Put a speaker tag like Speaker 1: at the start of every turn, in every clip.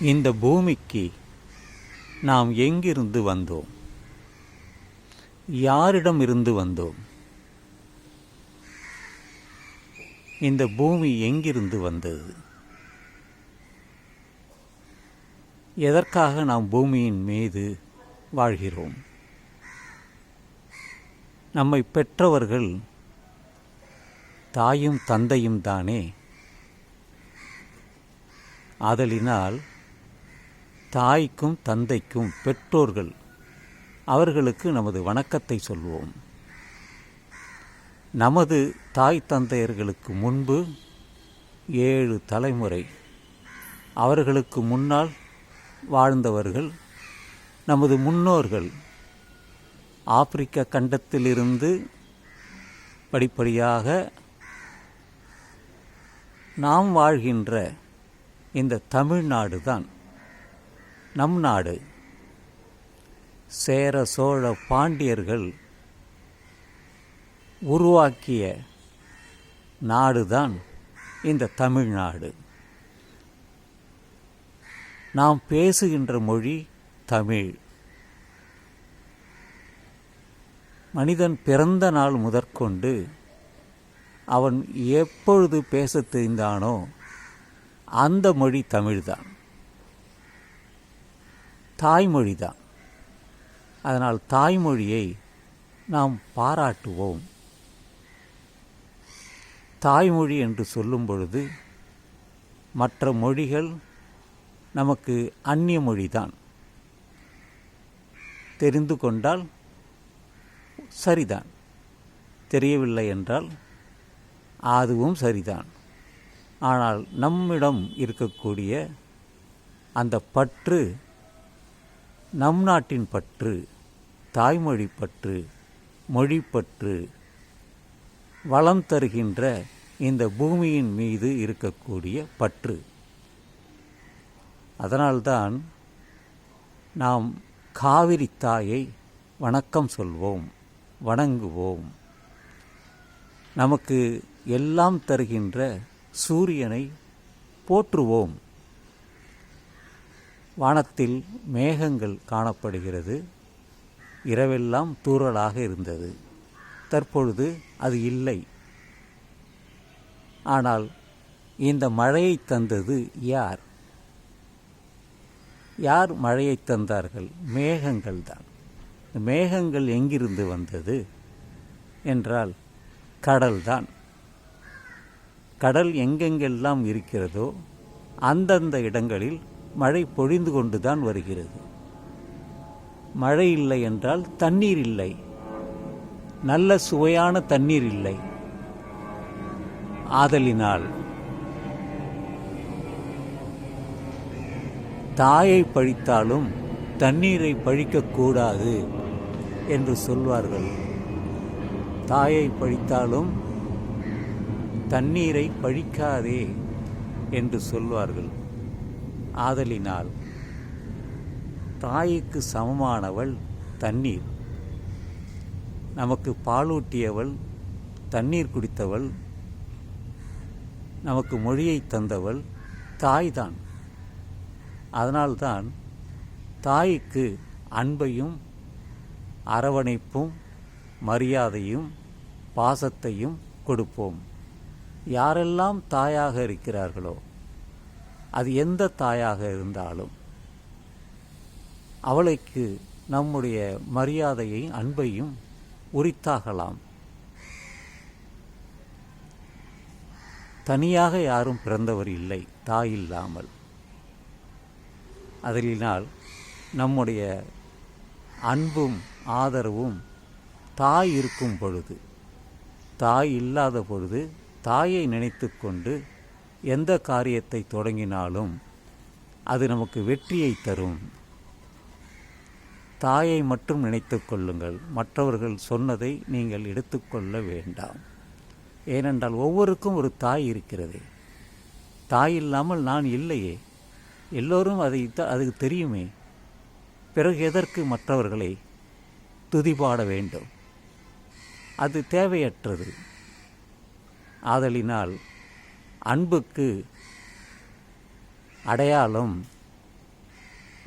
Speaker 1: இந்த பூமிக்கு நாம் எங்கிருந்து வந்தோம்? யாரிடம் இருந்து வந்தோம்? இந்த பூமி எங்கிருந்து வந்தது? எதற்காக நாம் பூமியின் மீது வாழ்கிறோம்? நம்மை பெற்றவர்கள் தாயும் தந்தையும் தானே? ஆதலினால் தாய்க்கும் தந்தைக்கும் பெற்றோர்கள் அவர்களுக்கு நமது வணக்கத்தை சொல்வோம். நமது தாய் தந்தையர்களுக்கு முன்பு ஏழு தலைமுறை அவர்களுக்கு முன்னால் வாழ்ந்தவர்கள் நமது முன்னோர்கள் ஆப்பிரிக்க கண்டத்திலிருந்து படிப்படியாக நாம் வாழ்கின்ற இந்த தமிழ்நாடு தான் நம் நாடு. சேர சோழ பாண்டியர்கள் உருவாக்கிய நாடுதான் இந்த தமிழ்நாடு. நாம் பேசுகின்ற மொழி தமிழ். மனிதன் பிறந்த நாள் முதற்கொண்டு அவன் எப்பொழுது பேசத் தெரிந்தானோ அந்த மொழி தமிழ்தான். தாய்மொழி தான் அதனால் தாய்மொழியை நாம் பாராட்டுவோம். தாய்மொழி என்று சொல்லும் பொழுது மற்ற மொழிகள் நமக்கு அந்நிய மொழிதான். தெரிந்து கொண்டால் சரிதான். தெரியவில்லை என்றால் அதுவும் சரிதான். ஆனால் நம்மிடம் இருக்கக்கூடிய அந்த பற்று நம் நாட்டின் பற்று தாய்மொழி பற்று மொழிப்பற்று வளம் தருகின்ற இந்த பூமியின் மீது இருக்கக்கூடிய பற்று. அதனால்தான் நாம் காவிரி தாயை வணக்கம் சொல்வோம் வணங்குவோம். நமக்கு எல்லாம் தருகின்ற சூரியனை போற்றுவோம். வானத்தில் மேகங்கள் காணப்படுகிறது. இரவெல்லாம் தூறலாக இருந்தது. தற்பொழுது அது இல்லை. ஆனால் இந்த மழையை தந்தது யார்? யார் மழையை தந்தார்கள்? மேகங்கள் தான். மேகங்கள் எங்கிருந்து வந்தது? என்றால் கடல்தான் கடல் எங்கெங்கெல்லாம் இருக்கிறதோ அந்தந்த இடங்களில் மழை பொழிந்து கொண்டு தான் வருகிறது. மழை இல்லை என்றால் தண்ணீர் இல்லை. நல்ல சுவையான தண்ணீர் இல்லை. ஆதலினால் தாயை பழித்தாலும் தண்ணீரை பழிக்கக்கூடாது என்று சொல்வார்கள். தாயை பழித்தாலும் தண்ணீரை பழிக்காதே என்று சொல்வார்கள். ஆதலினால் தாய்க்கு சமமானவள் தண்ணீர். நமக்கு பாலூட்டியவள் தண்ணீர் குடித்தவள். நமக்கு மொழியை தந்தவள் தாய்தான். அதனால்தான் தாய்க்கு அன்பையும் அரவணைப்பும் மரியாதையும் பாசத்தையும் கொடுப்போம். யாரெல்லாம் தாயாக இருக்கிறார்களோ அது எந்த தாயாக இருந்தாலும் அவளுக்கு நம்முடைய மரியாதையையும் அன்பையும் உரித்தாகலாம். தனியாக யாரும் பிறந்தவர் இல்லை தாய் இல்லாமல். அதனால் நம்முடைய அன்பும் ஆதரவும் தாய் இருக்கும் பொழுது தாய் இல்லாத பொழுது தாயை நினைத்து கொண்டு எந்த காரியத்தை தொடங்கினாலும் அது நமக்கு வெற்றியை தரும். தாயை மட்டும் நினைத்து கொள்ளுங்கள். மற்றவர்கள் சொன்னதை நீங்கள் எடுத்துக்கொள்ள வேண்டாம். ஏனென்றால் ஒவ்வொருக்கும் ஒரு தாய் இருக்கிறது. தாய் இல்லாமல் நான் இல்லையே. எல்லோரும் அதை அதுக்கு தெரியுமே. பிறகு எதற்கு மற்றவர்களை துதிபாட வேண்டும்? அது தேவையற்றது. ஆதலினால் அன்புக்கு அடையாளம்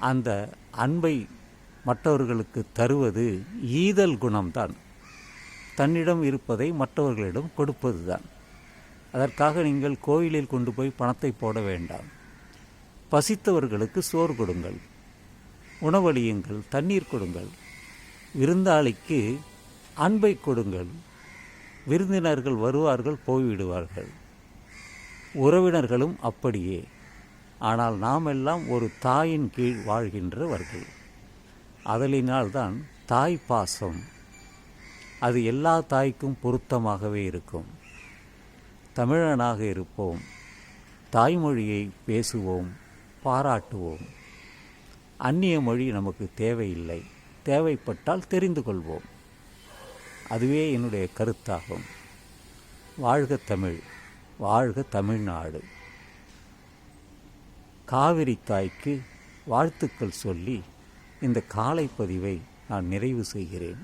Speaker 1: அந்த அன்பை மற்றவர்களுக்கு தருவது ஈதல் குணம்தான். தன்னிடம் இருப்பதை மற்றவர்களிடம் கொடுப்பது தான் அதற்காக நீங்கள் கோயிலில் கொண்டு போய் பணத்தை போட வேண்டாம். பசித்தவர்களுக்கு சோறு கொடுங்கள். உணவளியுங்கள் தண்ணீர் கொடுங்கள். விருந்தாளிக்கு அன்பை கொடுங்கள். விருந்தினர்கள் வருவார்கள் போய்விடுவார்கள். உறவினர்களும் அப்படியே. ஆனால் நாம் எல்லாம் ஒரு தாயின் கீழ் வாழ்கின்றவர்கள். அதலினால்தான் தாய் பாசம். அது எல்லா தாய்க்கும் பொருத்தமாகவே இருக்கும். தமிழனாக இருப்போம். தாய்மொழியை பேசுவோம் பாராட்டுவோம். அந்நிய மொழி நமக்கு தேவையில்லை. தேவைப்பட்டால் தெரிந்து கொள்வோம். அதுவே என்னுடைய கருத்தாகும். வாழ்க தமிழ். வாழ்க தமிழ்நாடு. காவிரி தாய்க்கு வாழ்த்துக்கள் சொல்லி இந்த காலை பதிவை நான் நிறைவு செய்கிறேன்.